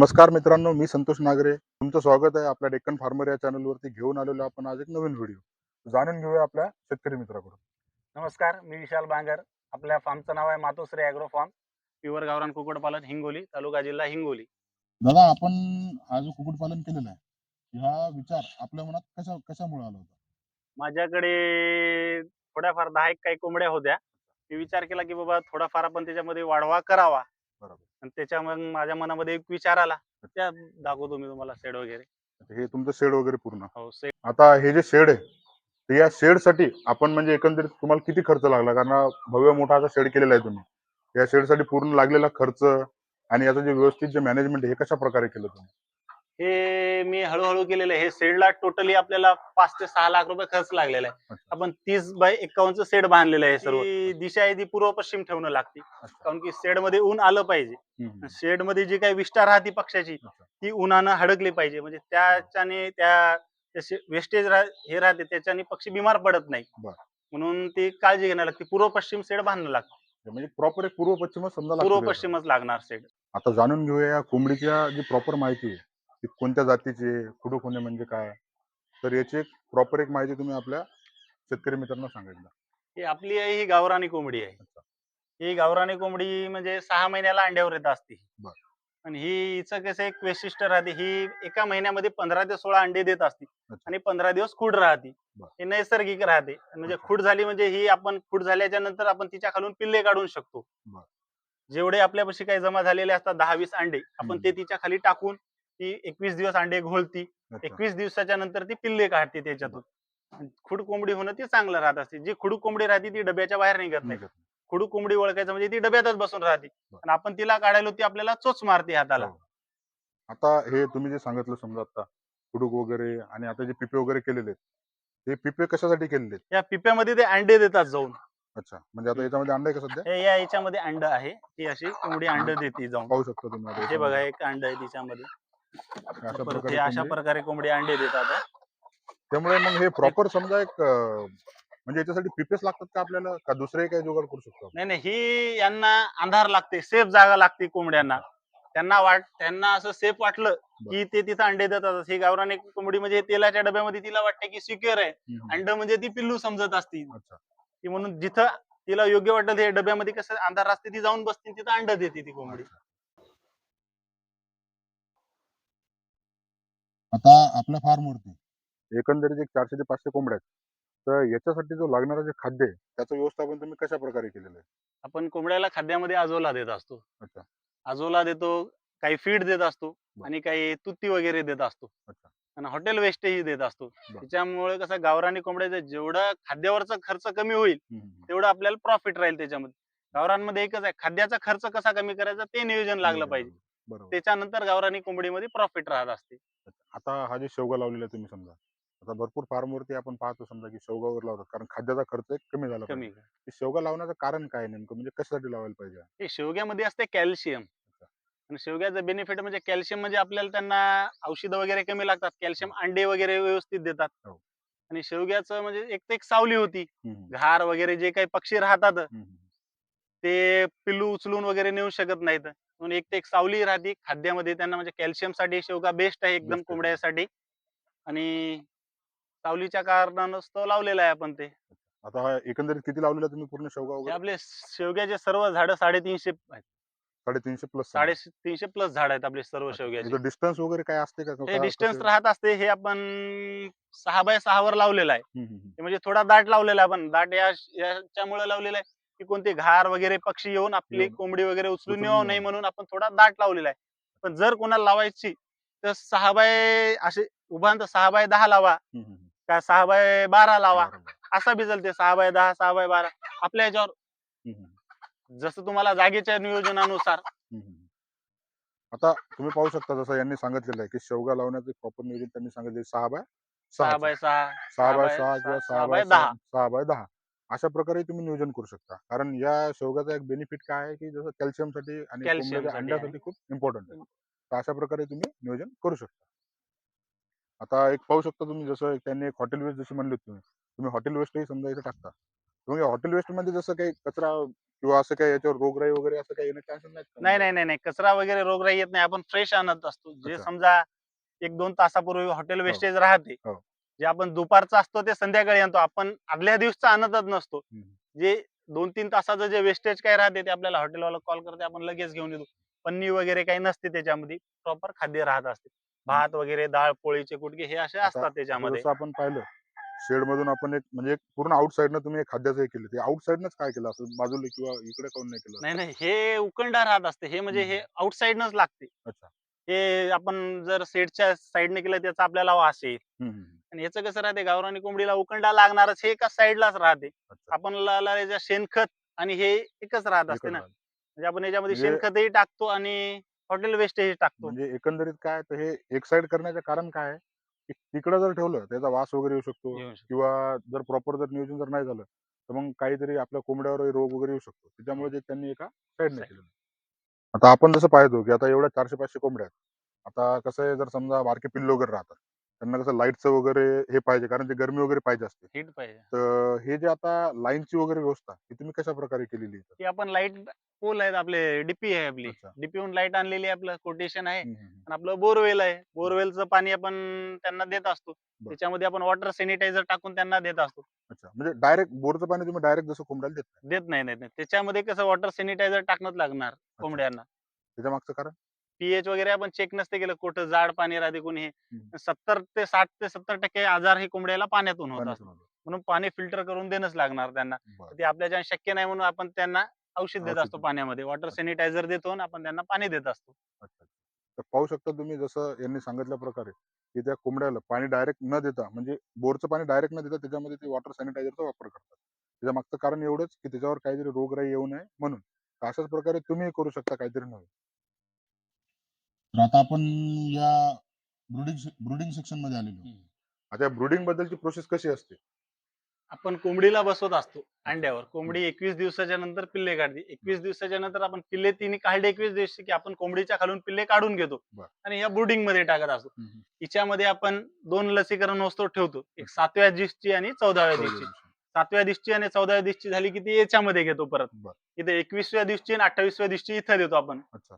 नमस्कार मित्रांनो मी संतोष नागरे. तुमचं स्वागत आहे आपल्या डेक्कन फार्मर या चॅनलवरती घेऊन आलेलो आपण आज एक नवीन व्हिडिओ जाणून घेऊया आपल्या शेतकरी मित्राकडून. नमस्कार मी विशाल बांगर. आपल्या फार्मचं नाव आहे मातोश्री ॲग्रो फार्म प्युअर गावरान कुक्कुटपालन हिंगोली तालुका जिल्हा हिंगोली. दादा आपण हा जो कुक्कुटपालन केलेला आहे हा विचार आपल्या मनात कशा कशामुळे आला होता? माझ्याकडे थोड्याफार दहा एक काही कोंबड्या होत्या. मी विचार केला की बाबा थोडाफार आपण त्याच्यामध्ये वाढवा करावा. बरोबर. आणि त्याच्या मग माझ्या मनामध्ये एक विचार आला त्या दाखवतो मी तुम्हाला शेड वगैरे. हे तुमचं शेड वगैरे पूर्ण. हो शेड. आता हे जे शेड आहे तर या शेडसाठी आपण म्हणजे एकंदरीत तुम्हाला किती खर्च लागला? कारण भव्य मोठा असा शेड केलेला आहे तुम्ही. या शेडसाठी पूर्ण लागलेला खर्च आणि याचं जे व्यवस्थित जे मॅनेजमेंट हे कशा प्रकारे केलं तुम्ही? हे मी हळूहळू केलेलं आहे हे शेडला टोटली आपल्याला पाच ते सहा लाख रुपये खर्च लागलेला आहे. आपण तीस बाय एकावन्नचं शेड बांधलेलं आहे सर्व दिशा आहे ती पूर्व पश्चिम ठेवणं लागते. कारण की शेडमध्ये ऊन आलं पाहिजे. शेडमध्ये जी काही विष्ठा राहते पक्षाची. ती उन्हानं हडकली पाहिजे म्हणजे त्याच्याने त्या वेस्टेज हे राहते त्याच्याने पक्षी बिमार पडत नाही. म्हणून ती काळजी घ्यायला लागते पूर्व पश्चिम शेड बांधणं लागतं म्हणजे प्रॉपर एक पूर्व पश्चिमच समजा पूर्व. पश्चिमच लागणार शेड आता जाणून घेऊया कोंबडीच्या जी प्रॉपर माहिती आहे ती कोणत्या जातीची आहे कुठं कोणी म्हणजे काय तर याची एक प्रॉपर एक माहिती तुम्ही आपल्या शेतकरी मित्रांना सांगितलं ही आपली आहे ही गावरानी कोंबडी आहे. ही गावरानी कोंबडी म्हणजे सहा महिन्याला अंड्यावर येत असते. आणि ही हिचं कसं एक वैशिष्ट्य राहते ही एका महिन्यामध्ये पंधरा ते सोळा अंडे देत असते. आणि पंधरा दिवस खुड राहते. हे नैसर्गिक राहते म्हणजे. खुड झाली म्हणजे ही आपण खुड झाल्याच्यानंतर आपण तिच्या खालून पिल्ले काढू शकतो. जेवढे आपल्यापाशी काही जमा झालेले असतात दहा वीस अंडे आपण. ते तिच्या खाली टाकून ती एकवीस दिवस अंडे घोळती. एकवीस दिवसाच्या नंतर ती पिल्ले काढते त्याच्यातून. खुड कोंबडी होणं ती चांगलं राहत असते. जी खुड कोंबडी राहते ती डब्याच्या बाहेर निघत नाही. खुडू कोंबडी ओळखायचं म्हणजे ती डब्यातच बसून राहते. आणि आपण तिला काढायला ती आपल्याला चोच मारते हाताला. हो. आता हे तुम्ही जे सांगितलं समजा आता कुडूक वगैरे आणि आता जे पिपे वगैरे केलेले हे पिपे कशासाठी केलेले या पिप्यामध्ये ते अंडे देतात जाऊन. अच्छा. म्हणजे आता याच्यामध्ये अंडा आहे का सध्या? हे या याच्यामध्ये अंड आहे. ही अशी कोंबडी अंड देते जाऊन. पाहू शकता तुम्ही हे बघा. एक अंड आहे तिच्यामध्ये. अशा परत प्रकारे अशा कोंबडी- प्रकारे कोंबडी अंडे देतात हं. त्यामुळे मग हे प्रॉपर समजा एक अं, म्हणजे याच्यासाठी पिपेच लागतात का आपल्याला? का दुसरे काही जुगाड करू शकतो आपण? नाही नाही ही यांना अंधार लागते सेफ जागा लागते कोंबड्यांना. त्यांना वाट त्यांना असं सेफ वाटलं की ते तिथं अंडे देतात. ही गावरान एक कोंबडी म्हणजे तेलाच्या डब्यामध्ये तिला वाटते की सिक्युअर आहे. हम्म. अंड म्हणजे ती पिल्लू समजत असती अच्छा. ती म्हणून जिथं तिला योग्य वाटेल ते डब्यामध्ये कसं अंधार असते ती जाऊन बसते तिथं अंड देते ती कोंबडी. आता आपल्या फार्मवरती एकंदरीत एक चारशे ते पाचशे कोंबड्या आहेत. तर याच्यासाठी जो लागणारा जे खाद्य आहे त्याचं व्यवस्थापन तुम्ही कशा प्रकारे केलेलं आहे? आपण कोंबड्याला खाद्यामध्ये आजोला देत असतो. अच्छा. आजोला देतो काही फीड देत असतो. आणि काही तुत्ती वगैरे देत असतो. अच्छा. आणि हॉटेल वेस्टही देत असतो. त्याच्यामुळे कसं गावरानी कोंबड्याचं जेवढं खाद्यावरचा खर्च कमी होईल. तेवढं आपल्याला प्रॉफिट राहील त्याच्यामध्ये. गावरांमध्ये एकच आहे खाद्याचा खर्च कसा कमी करायचा ते नियोजन लागलं पाहिजे. बरोबर. त्याच्यानंतर गावरानी कोंबडीमध्ये प्रॉफिट राहत असते. आता हा जे शेवगा लावलेला आहे तुम्ही समजा आता भरपूर फार्मवरती आपण पाहतो समजा की शेवगा वगैरे लावतात कारण खाद्याचा खर्च एक कमी झाला कमी पाहिजे ते शेवगा लावण्याचं कारण काय नेमकं? म्हणजे कशासाठी लावायला पाहिजे हे? शेवग्यामध्ये असते कॅल्शियम. आणि शेवग्याचं बेनिफिट म्हणजे कॅल्शियम म्हणजे आपल्याला त्यांना औषधं वगैरे कमी लागतात. कॅल्शियम अंडे वगैरे व्यवस्थित देतात. हो. आणि शेवग्याचं म्हणजे एक ते एक सावली होती. हम्म, हम्म, घार वगैरे जे काही पक्षी राहतात हम्म, हम्म. ते पिल्लू उचलून वगैरे नेऊ शकत नाहीत. म्हणून एक ते एक सावली राहते खाद्यामध्ये त्यांना म्हणजे कॅल्शियमसाठी शेवगा बेस्ट आहे एकदम. कोंबड्यासाठी. आणि सावलीच्या कारणानंच तो लावलेला आहे आपण ते. आता हा एकंदरीत किती लावलेला तुम्ही पूर्ण शेवगा वगैरे? आपले शेवग्याचे सर्व झाडं साडेतीनशे आहेत. साडेतीनशे प्लस साडे तीनशे प्लस झाड आहेत आपले सर्व शेवग्याचे. डिस्टन्स वगैरे काय असते का? हे डिस्टन्स कसं? राहत असते हे आपण सहा बाय सहा वर लावलेलं आहे. हम्म, हम्म, हम्म. ते म्हणजे थोडा दाट लावलेला आहे आपण. दाट या याच्यामुळे लावलेला आहे. की कोणते घार वगैरे पक्षी येऊन आपली कोंबडी वगैरे उचलून नये नये. म्हणून आपण थोडा दाट लावलेला आहे पण जर कोणाला लावायची तर सहा बाय असे उभांत सहा बाय दहा लावा. का सहा बाय बारा लावा. असा बी चालते सहा बाय दहा सहा बाय बारा आपल्या याच्यावर जसं तुम्हाला जागेच्या नियोजनानुसार. आता तुम्ही पाहू शकता जसं यांनी सांगितलेलं आहे की शेवगा लावण्याचे प्रॉपर नियोजन त्यांनी सांगितले सहा बाय सहा सहा बाय सहा सहा बाय सहा सहा- किंवा सहा बाय दहा. सहा सहा बाय दहा अशा प्रकारे तुम्ही नियोजन करू शकता. कारण या शेवगाचा एक बेनिफिट काय आहे की जसं कॅल्शियमसाठी आणि Calcium कोंबड्याच्या साठी अंड्यासाठी खूप इम्पॉर्टंट आहे. तर अशा प्रकारे तुम्ही नियोजन करू शकता. आता एक पाहू शकता तुम्ही जसं त्यांनी एक हॉटेल वेस्ट जशी म्हणली होती तुम्ही तुम्ही हॉटेल वेस्टही समजा इथे टाकता. या हॉटेल वेस्टमध्ये जसं काही कचरा किंवा असं काही याच्यावर रोगराई वगैरे असं काही येणं चान्सेस? नाही नाही नाही नाही. कचरा वगैरे रोगराई येत नाही. आपण फ्रेश आणत असतो. जे अच्छा. समजा एक दोन तासापूर्वी हॉटेल वेस्टेज राहते. हो. जे आपण दुपारचं असतो ते संध्याकाळी आणतो. आपण आदल्या दिवसचा आणतच नसतो. जे दोन तीन तासाचं जे वेस्टेज काय राहते ते आपल्याला हॉटेलवाला कॉल करते आपण लगेच घेऊन येतो. पन्नी वगैरे काही नसते त्याच्यामध्ये. प्रॉपर खाद्य राहत असते. भात वगैरे डाळ पोळीचे कुटके हे असे असतात त्याच्यामध्ये. आपण पाहिलं शेड मधून आपण एक म्हणजे पूर्ण आउटसाईडनं तुम्ही एक खाद्याचं हे केलं. ते आउटसाईडनच काय केलं? असं बाजूला किंवा इकडे काऊन नाही केलं? नाही नाही. हे उकंडा राहत असते. हे म्हणजे हे आउटसाईडनच लागते. अच्छा. हे आपण जर सेटच्या साईडने केलं त्याचा आपल्याला वास येईल. आणि याचं कसं राहते गावरानी कोंबडीला उकंडा लागणारच हे एका साईडलाच राहते अच्छा. आपण ला- ला- याच्या शेणखत आणि हे एकच राहत असते ना. म्हणजे आपण याच्यामध्ये म्हणजे- शेणखतही टाकतो आणि हॉटेल वेस्टेज टाकतो म्हणजे एकंदरीत काय तर हे एक साईड करण्याचं कारण काय आहे की तिकडं जर ठेवलं त्याचा वास वगैरे येऊ शकतो. किंवा जर प्रॉपर जर नियोजन जर नाही झालं तर मग काहीतरी आपल्या कोंबड्यावर रोग वगैरे येऊ शकतो त्याच्यामुळे ते त्यांनी एका साईडने. केलं आता आपण जसं पाहतो की आता एवढ्या चारशे पाचशे कोंबड्या आहेत आता कसं आहे जर समजा बारके पिल्ले वगैरे राहतात त्यांना कसं लाईटचं वगैरे हे पाहिजे कारण ते गरमी वगैरे पाहिजे असते. हिट पाहिजे. तर हे जे आता लाईनची वगैरे व्यवस्था ही तुम्ही कशा प्रकारे केलेली आहे की आपण लाइट पोल आहेत आपले डीपी आहे आपली. अच्छा. डीपी हून लाइट आणलेली आहे आपलं कोटेशन आहे. हम्म, हम्म, हम्म. आणि आपलं बोरवेल आहे. बोरवेलचं पाणी आपण त्यांना देत असतो. त्याच्यामध्ये आपण वॉटर सॅनिटायझर टाकून त्यांना देत असतो. अच्छा. म्हणजे डायरेक्ट बोरचं पाणी तुम्ही डायरेक्ट जसं कोंबड्याला देत नाही. देत नाही देत नाही. त्याच्यामध्ये कसं वॉटर सॅनिटायझर टाकणंच लागणार कोंबड्यांना. त्याच्या मागचं कारण? पीएच वगैरे आपण चेक नसते केलं कुठं जाड पाणी राहते कोणी हे. सत्तर ते साठ ते सत्तर टक्के आजार हे कोंबड्याला पाण्यातून होतात. म्हणून पाणी फिल्टर करून देणंच लागणार त्यांना. ते आपल्याच्या शक्य नाही म्हणून आपण त्यांना औषध देत असतो. पाण्यामध्ये. वॉटर सॅनिटायझर देतो आणि आपण त्यांना पाणी देत असतो. तर पाहू शकता तुम्ही जसं यांनी सांगितल्या प्रकारे की त्या कोंबड्याला पाणी डायरेक्ट न देता म्हणजे बोरचं पाणी डायरेक्ट न देता त्याच्यामध्ये ते वॉटर सॅनिटायझरचा वापर करतात. त्याच्या मागचं कारण एवढंच की त्याच्यावर काहीतरी रोगराई येऊ नये म्हणून. अशाच प्रकारे तुम्ही करू शकता काहीतरी नवीन. तर आता आपण या ब्रुडिंग ब्रुडिंग सेक्शनमध्ये आलेलो. आता ब्रुडिंग बद्दलची प्रोसेस कशी असते? आपण कोंबडीला बसवत असतो अंड्यावर. कोंबडी एकवीस दिवसाच्या नंतर पिल्ले काढते. एकवीस दिवसाच्या नंतर आपण पिल्ले तिने काढले एकवीस दिवशी की आपण कोंबडीच्या खालून पिल्ले काढून घेतो. बर. आणि या ब्रुडिंगमध्ये टाकत असतो. हिच्यामध्ये आपण दोन लसीकरण वस्तू ठेवतो. एक सातव्या दिवशी आणि चौदाव्या दिवशी. सातव्या दिवशी आणि चौदाव्या दिवशी झाली की ती याच्यामध्ये घेतो परत. बर. इथे एकवीसव्या दिवशी आणि अठ्ठावीसव्या दिवशी इथं देतो आपण. अच्छा.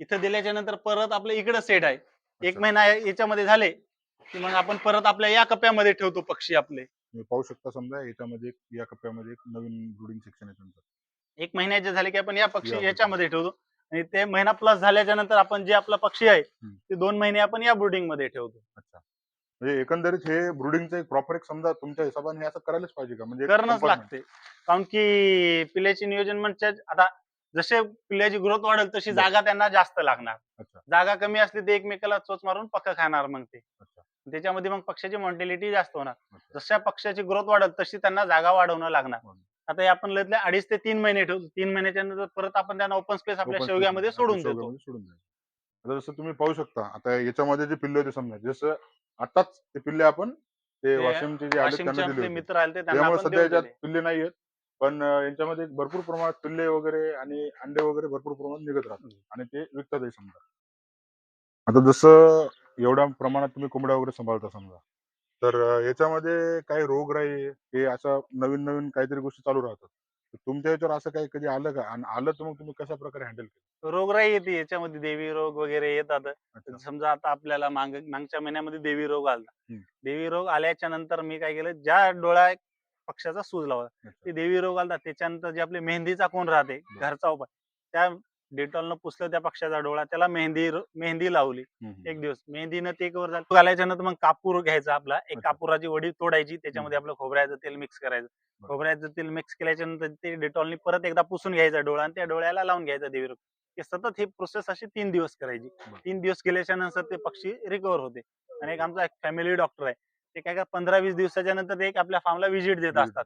इथं दिल्याच्या नंतर परत आपल्या इकडे सेट आहे. एक. महिना याच्यामध्ये झाले की मग आपण परत आपल्या या कप्प्यामध्ये ठेवतो पक्षी आपले. पाहू शकता समजा याच्यामध्ये या कप्प्यामध्ये एक नवीन ब्रुडिंग सेक्शन आहे त्यांचं एक महिन्याचे झाले की आपण या पक्षी याच्यामध्ये ठेवतो. आणि ते महिना प्लस झाल्याच्यानंतर आपण जे आपला पक्षी आहे. ते दोन महिने आपण या ब्रुडिंगमध्ये ठेवतो. अच्छा. म्हणजे एकंदरीत हे ब्रुडिंगचं एक प्रॉपर एक समजा तुमच्या हिशोबाने हे असं करायलाच पाहिजे का? म्हणजे करणंच. लागते. कारण की पिल्याचे नियोजन म्हणजे आता जसे पिल्याची ग्रोथ वाढेल तशी. जागा त्यांना जास्त लागणार अच्छा जागा कमी असली ते एकमेकाला चोच मारून पक्क खाणार मग ते अच्छा त्याच्यामध्ये मग पक्षाची मॉन्टिलिटी जास्त होणार अच्छा जशा पक्षाची ग्रोथ वाढेल तशी त्यांना जागा वाढवणं लागणार. आता हे आपण लयतले अडीच ते तीन महिने ठेवतो तीन महिन्याच्या नंतर परत आपण त्यांना ओपन स्पेस आपल्या Open शेवग्यामध्ये मध्ये, सोडून आपल्या देतो शेवग्यामध्ये सोडून. आता जसं तुम्ही पाहू शकता आता याच्यामध्ये जे पिल्ले होते समजा जसं आताच ते पिल्ले आपण ते ते वाशिमचे जे आले वाशिमचे त्यांना दिले होते. मित्र आले ते त्यांना त्यामुळे आपण सध्या देऊन याच्यात दिले. पिल्ले नाही आहेत पण यांच्यामध्ये भरपूर प्रमाणात पिल्ले वगैरे आणि अंडे वगैरे भरपूर प्रमाणात निघत राहतात आणि ते विकतातही समजा. आता जसं एवढ्या प्रमाणात तुम्ही कोंबड्या वगैरे सांभाळता समजा तर याच्यामध्ये काही रोगराई हे असं नवीन नवीन काहीतरी गोष्टी चालू राहतात. तुमच्या याच्यावर असं काही कधी आलं का? आणि आलं तर मग तुम्ही कशा प्रकारे हँडल केलं? रोगराई येते याच्यामध्ये देवी रोग वगैरे येतात. समजा आता आपल्याला मांग मागच्या महिन्यामध्ये देवी रोग आला. देवी रोग आल्याच्यानंतर मी काय केलं? ज्या डोळा पक्षाचा सूज लावला. ते देवी रोग आला त्याच्यानंतर जे आपले मेहंदीचा कोण राहते. घरचा उपाय त्या डेटॉलनं पुसलं त्या पक्षाचा डोळा त्याला मेहंदी मेहंदी लावली. एक दिवस मेहंदीनं ते कवर झालं घालायच्या नंतर मग कापूर घ्यायचा आपला एक. कापुराची वडी तोडायची त्याच्यामध्ये आपलं खोबऱ्याचं तेल मिक्स करायचं. खोबऱ्याचं तेल मिक्स केल्याच्यानंतर ते डेटॉलनी परत एकदा पुसून घ्यायचा डोळा आणि त्या डोळ्याला लावून घ्यायचा देवी रोग हे सतत ही प्रोसेस अशी तीन दिवस करायची. तीन दिवस केल्याच्यानंतर ते पक्षी रिकवर होते आणि एक आमचा फॅमिली डॉक्टर आहे ते काय का पंधरा वीस दिवसाच्या नंतर ते एक आपल्या फार्मला व्हिजिट देत. असतात.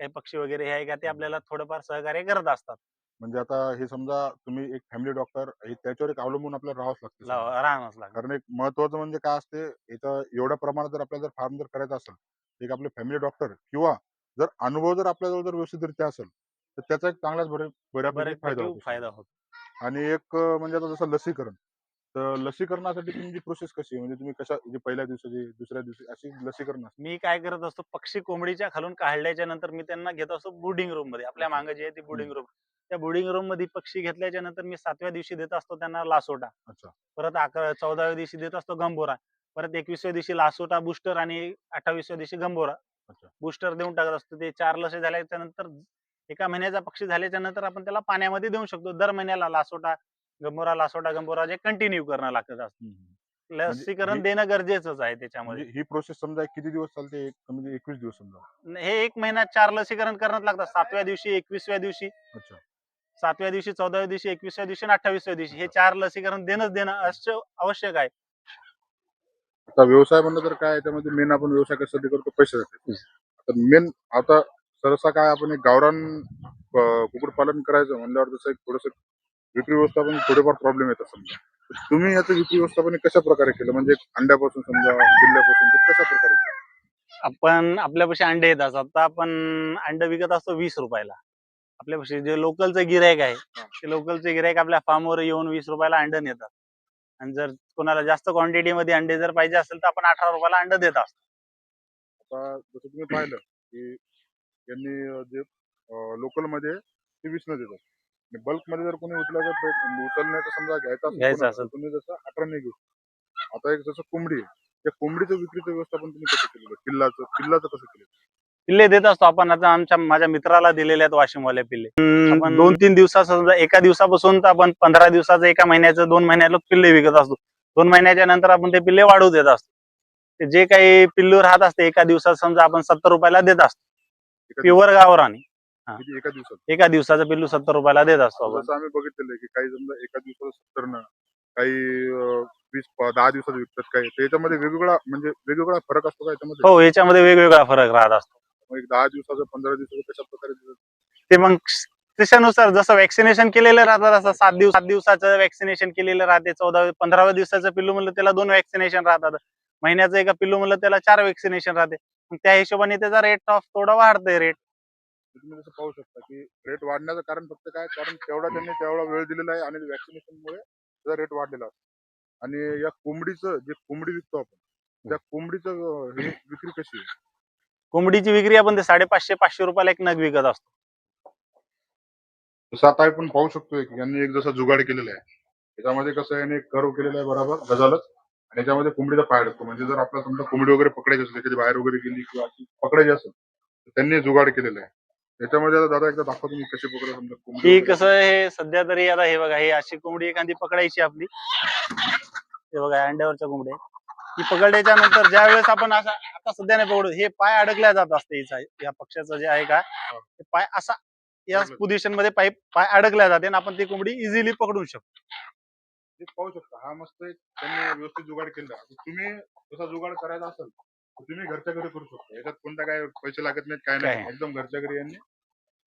काही पक्षी वगैरे हे आहे का ते आपल्याला थोडंफार सहकार्य करत असतात. म्हणजे आता हे समजा तुम्ही एक फॅमिली डॉक्टर त्याच्यावर एक अवलंबून आपल्याला राहावंच लागतं समजा. राहणंच लागतं. कारण एक महत्वाचं म्हणजे काय असते याचं एवढ्या प्रमाणात जर आपल्याला जर फार्म जर करायचा असेल एक आपले फॅमिली डॉक्टर किंवा जर अनुभव जर आपल्याजवळ जर व्यवस्थितरित्या असेल तर त्याचा एक चांगलाच बरे बऱ्यापैकी फायदा बऱ्यापैकी होतो फायदा होतो. आणि एक अं, म्हणजे आता जसं लसीकरण. तर लसीकरणासाठी तुमची प्रोसेस कशी आहे? म्हणजे तुम्ही कशा म्हणजे पहिल्या दिवसाची दुसऱ्या दिवशी अशी लसीकरण असते. मी काय करत असतो पक्षी कोंबडीच्या खालून काढल्याच्या नंतर मी त्यांना घेत असतो बोर्डिंग रूममध्ये. आपल्या. मागे जे आहे ती बोर्डिंग रूम त्या बोर्डिंग रूममध्ये पक्षी घेतल्याच्या नंतर मी सातव्या दिवशी देत असतो त्यांना लासोटा. अच्छा. परत अकरा चौदाव्या दिवशी देत असतो गंभोरा. परत एकविसव्या दिवशी लासोटा बुस्टर आणि अठ्ठावीसव्या दिवशी गंभोरा. अच्छा. बुस्टर देऊन टाकत असतो. ते चार लसे झाल्याच्यानंतर एका महिन्याचा पक्षी झाल्याच्यानंतर आपण त्याला पाण्यामध्ये देऊ शकतो. दर महिन्याला लासोटा गंभोरा लासोटा गंभोरा जे कंटिन्यू करणं लागतं असतं लसीकरण हे- देणं गरजेचंच आहे त्याच्यामध्ये. म्हणजे ही प्रोसेस समजा किती दिवस चालते? एक म्हणजे एकवीस दिवस समजा. हे एक महिन्यात चार लसीकरण करणं लागतात. सातव्या दिवशी एकविसव्या दिवशी. अच्छा. सातव्या दिवशी चौदाव्या दिवशी एकविसव्या दिवशी आणि अठ्ठावीसव्या दिवशी. हे चार लसीकरण देणंच देणं अश्य- आवश्यक आहे. आता व्यवसाय म्हणलं तर काय त्यामध्ये मेन आपण व्यवसाय कशासाठी करतो? पैशासाठी. तर मेन आता सहसा काय आपण एक गावरान अं, कुक्कुटपालन करायचं म्हणल्यावर तसं एक थोडस विक्री व्यवस्थापन थोडेफार प्रॉब्लेम येतात समजा. तुम्ही याचं विक्री व्यवस्थापन कशा प्रकारे केलं? म्हणजे अंड्यापासून समजा पिल्ल्यापासून ते कशा प्रकारे केलं? आपण आपल्यापाशी अंडे येत असतात तर आपण अंडे विकत असतो वीस रुपयाला. आपल्यापाशी जे लोकलचं गिरायक आहे ते लोकलचे गिरायक आपल्या फार्मवर येऊन वीस रुपयाला अंड नेतात. आणि जर कोणाला जास्त क्वांटिटी मध्ये अंडे जर पाहिजे असेल तर आपण अठरा रुपयाला अंड देत असतो. आता जसं तुम्ही पाहिलं की यांनी जे लोकलमध्ये ते वीस न देतात. बल्कमध्ये जर कोणी उचलायचं प्रयत्न- उचलण्याचा समजा घ्यायचा असेल घ्यायचं कोणाला, असेल. तर तुम्ही जसं अठराने घेऊ. आता एक जसं कोंबडी आहे त्या कोंबडीचं विक्रीचं व्यवस्थापन तुम्ही कसं केलेलं पिल्लाचं पिल्लाचं कसं केलं? पिल्ले देत असतो आपण. आता आमच्या माझ्या मित्राला दिलेले आहेत वाशिमवाले पिल्ले आपण पण- दोन तीन दिवसाचं समजा एका दिवसापासून तर आपण पंधरा दिवसाचं एका महिन्याचं दोन महिन्याला पिल्ले विकत असतो. दोन महिन्याच्या नंतर आपण ते पिल्ले वाढवू देत असतो. ते जे काही पिल्लू राहत असते एका दिवसात समजा आपण सत्तर रुपयाला देत असतो. एका प्युअर गावरानी. एका दिवसात. एका दिवसाचं पिल्लू सत्तर रुपयाला देत असतो आपण. जसं आम्ही बघितलेलं की काही समजा एका दिवसाला सत्तर न काही अं, वीस दहा दिवसात विकतात काही. त्याच्यामध्ये वेगवेगळा म्हणजे वेगवेगळा फरक असतो का याच्यामध्ये? हो याच्यामध्ये वेगवेगळा फरक राहत असतो. मग एक दहा दिवसाचं पंधरा दिवसाचं कशा प्रकारे? ते मग त्याच्यानुसार जसं वॅक्सिनेशन केलेलं राहतं तसं सात दिवस सात दिवसाचं वॅक्सिनेशन केलेलं राहते. चौदा पंधराव्या दिवसाचं पिल्लू म्हणलं त्याला दोन वॅक्सिनेशन राहतात. महिन्याचं एका पिल्लू म्हणलं त्याला चार वॅक्सिनेशन राहते. मग त्या हिशोबाने त्याचा रेट ऑफ थोडा वाढतोय रेट तुम्ही जसं पाहू शकता की रेट वाढण्याचं कारण फक्त काय? कारण तेवढा त्यांनी तेवढा वेळ दिलेला आहे आणि व्हॅक्सिनेशन मुळे त्याचा रेट वाढलेला असतो. आणि या कोंबडीचं जे कोंबडी विकतो आपण त्या कोंबडीचं हे विक्री कशी आहे? कोंबडीची विक्री आपण ते साडेपाचशे पाचशे रुपयाला एक नग विकत असतो. जसं आता आपण पाहू शकतोय की यांनी एक जसा जुगाड केलेला आहे. त्याच्यामध्ये कसं याने कर्व केलेला आहे बरोबर गजालच. आणि याच्यामध्ये कोंबडीचा पाय अडकतो. म्हणजे जर आपल्याला समजा कोंबडी वगैरे पकडायची असेल कधी बाहेर वगैरे गेली किंवा अशी पकडायची असेल तर त्यांनी जुगाड केलेला आहे. त्याच्यामध्ये आता दादा एकदा दाखवा तुम्ही कशी पकडा समजा ही. कसं हे सध्या तरी आता हे बघा हे अशी कोंबडी एखादी पकडायची आपली. हे बघा या अंड्यावरच्या कोंबड्या ही पकडल्याच्या नंतर ज्या वेळेस आपण असा आता सध्या नाही पकडू हे पाय अडकल्या जात असते हिचा या पक्षाचं जे आहे का ते पाय असा या. पोझिशनमध्ये पाय पाय अडकल्या जाते आणि आपण ती कोंबडी इझिली पकडू शकतो. हे पाहू शकता हा मस्त एक त्यांनी व्यवस्थित जुगाड केला. तुम्ही जसा जुगाड करायचा असेल तर तुम्ही घरच्या घरी करू शकता. याच्यात कोणता काय पैसे लागत नाहीत काय काय? नाही एकदम घरच्या घरी यांनी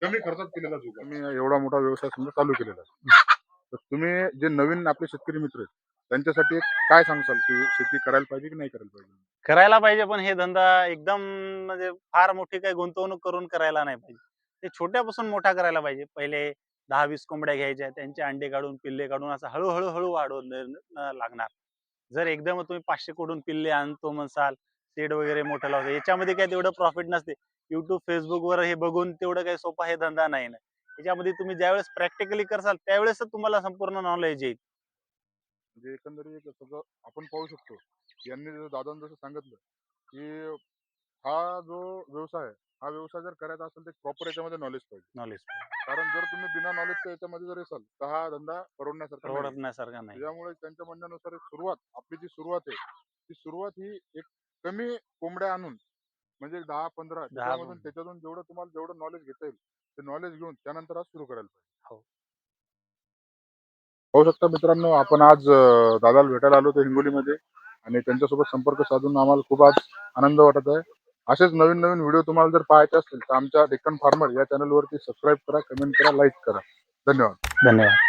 कमी खर्चात केलेला जुगाड मी एवढा मोठा व्यवसाय समजा चालू केलेला आहे. तर तुम्ही जे नवीन आपले शेतकरी मित्र आहेत त्यांच्यासाठी काय सांगसाल की शेती करायला पाहिजे की नाही करायला पाहिजे? करायला पाहिजे पण हे धंदा एकदम म्हणजे फार मोठी काही गुंतवणूक करून करायला नाही पाहिजे. ते छोट्यापासून मोठा करायला पाहिजे. पहिले दहा वीस कोंबड्या घ्यायच्या त्यांचे अंडे काढून पिल्ले काढून असं हळूहळू हळू वाढवून लागणार. जर एकदम तुम्ही पाचशे कडून पिल्ले आणतो म्हणसाल शेड वगैरे मोठं लावतो. याच्यामध्ये काय तेवढं प्रॉफिट नसते. युट्यूब फेसबुक वर हे बघून तेवढं काही सोपा हे धंदा नाही ना. याच्यामध्ये तुम्ही ज्यावेळेस प्रॅक्टिकली करसाल त्यावेळेस तुम्हाला संपूर्ण नॉलेज येईल. म्हणजे एकंदरीत सगळं आपण पाहू शकतो. यांनी जसं दादांनी जसं सांगितलं की हा जो व्यवसाय आहे हा व्यवसाय जर करायचा असेल तर प्रॉपर याच्यामध्ये नॉलेज पाहिजे. नॉलेज कारण जर तुम्ही बिना नॉलेजच्या याच्यामध्ये जर असाल तर हा धंदा परवडण्यासारखा नाही. परवडण्यासारखा नाही. त्याच्यामुळे त्यांच्या म्हणण्यानुसार सुरुवात आपली जी सुरुवात आहे ती सुरुवात ही एक कमी कोंबड्या आणून म्हणजे दहा पंधरा त्याच्यामधून. त्याच्यातून जेवढं तुम्हाला जेवढं नॉलेज घेता येईल ते नॉलेज घेऊन त्यानंतर आज सुरू करायला पाहिजे. हो. पाहू शकता मित्रांनो आपण आज अं, दादाला भेटायला आलो होतो हिंगोलीमध्ये आणि त्यांच्यासोबत संपर्क साधून आम्हाला खूप आज आनंद वाटत आहे. असेच नवीन नवीन व्हिडिओ तुम्हाला जर पाहायचे असतील तर आमच्या डेक्कन फार्मर या चॅनलवरती सबस्क्राईब करा कमेंट करा लाईक करा. धन्यवाद. धन्यवाद.